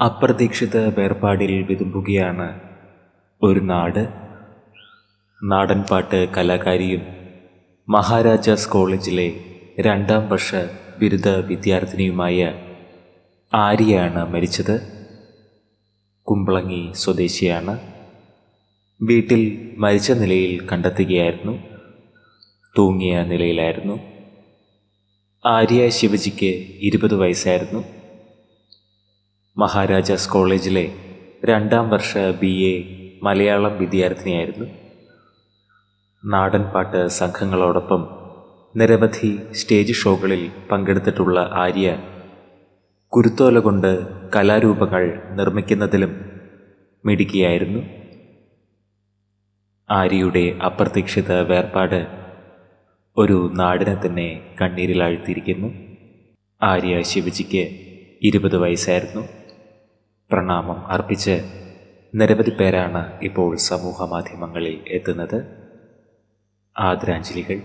അപ്രതീക്ഷിത വേർപാടിൽ വിതുമ്പുകയാണ് ഒരു നാട്. നാടൻപാട്ട് കലാകാരിയും മഹാരാജാസ് കോളേജിലെ രണ്ടാം വർഷ ബിരുദ വിദ്യാർത്ഥിനിയുമായ ആര്യയാണ് മരിച്ചത്. കുമ്പളങ്ങി സ്വദേശിയാണ്. വീട്ടിൽ മരിച്ച നിലയിൽ കണ്ടെത്തുകയായിരുന്നു. തൂങ്ങിയ നിലയിലായിരുന്നു. ആര്യ ശിവജിക്ക് ഇരുപത് വയസ്സായിരുന്നു. മഹാരാജാസ് കോളേജിലെ രണ്ടാം വർഷ ബി എ മലയാളം വിദ്യാർത്ഥിനിയായിരുന്നു. നാടൻപാട്ട് സംഘങ്ങളോടൊപ്പം നിരവധി സ്റ്റേജ് ഷോകളിൽ പങ്കെടുത്തിട്ടുള്ള ആര്യ കുരുത്തോല കൊണ്ട് കലാരൂപങ്ങൾ നിർമ്മിക്കുന്നതിലും മിടുക്കിയായിരുന്നു. ആര്യയുടെ അപ്രതീക്ഷിത വേർപാട് ഒരു നാടിനെ തന്നെ കണ്ണീരിലാഴ്ത്തിയിരിക്കുന്നു. ആര്യ ശിവജിക്ക് ഇരുപത് വയസ്സായിരുന്നു. പ്രണാമം അർപ്പിച്ച് നിരവധി പേരാണ് ഇപ്പോൾ സമൂഹ മാധ്യമങ്ങളിൽ എത്തുന്നത്. ആദരാഞ്ജലികൾ.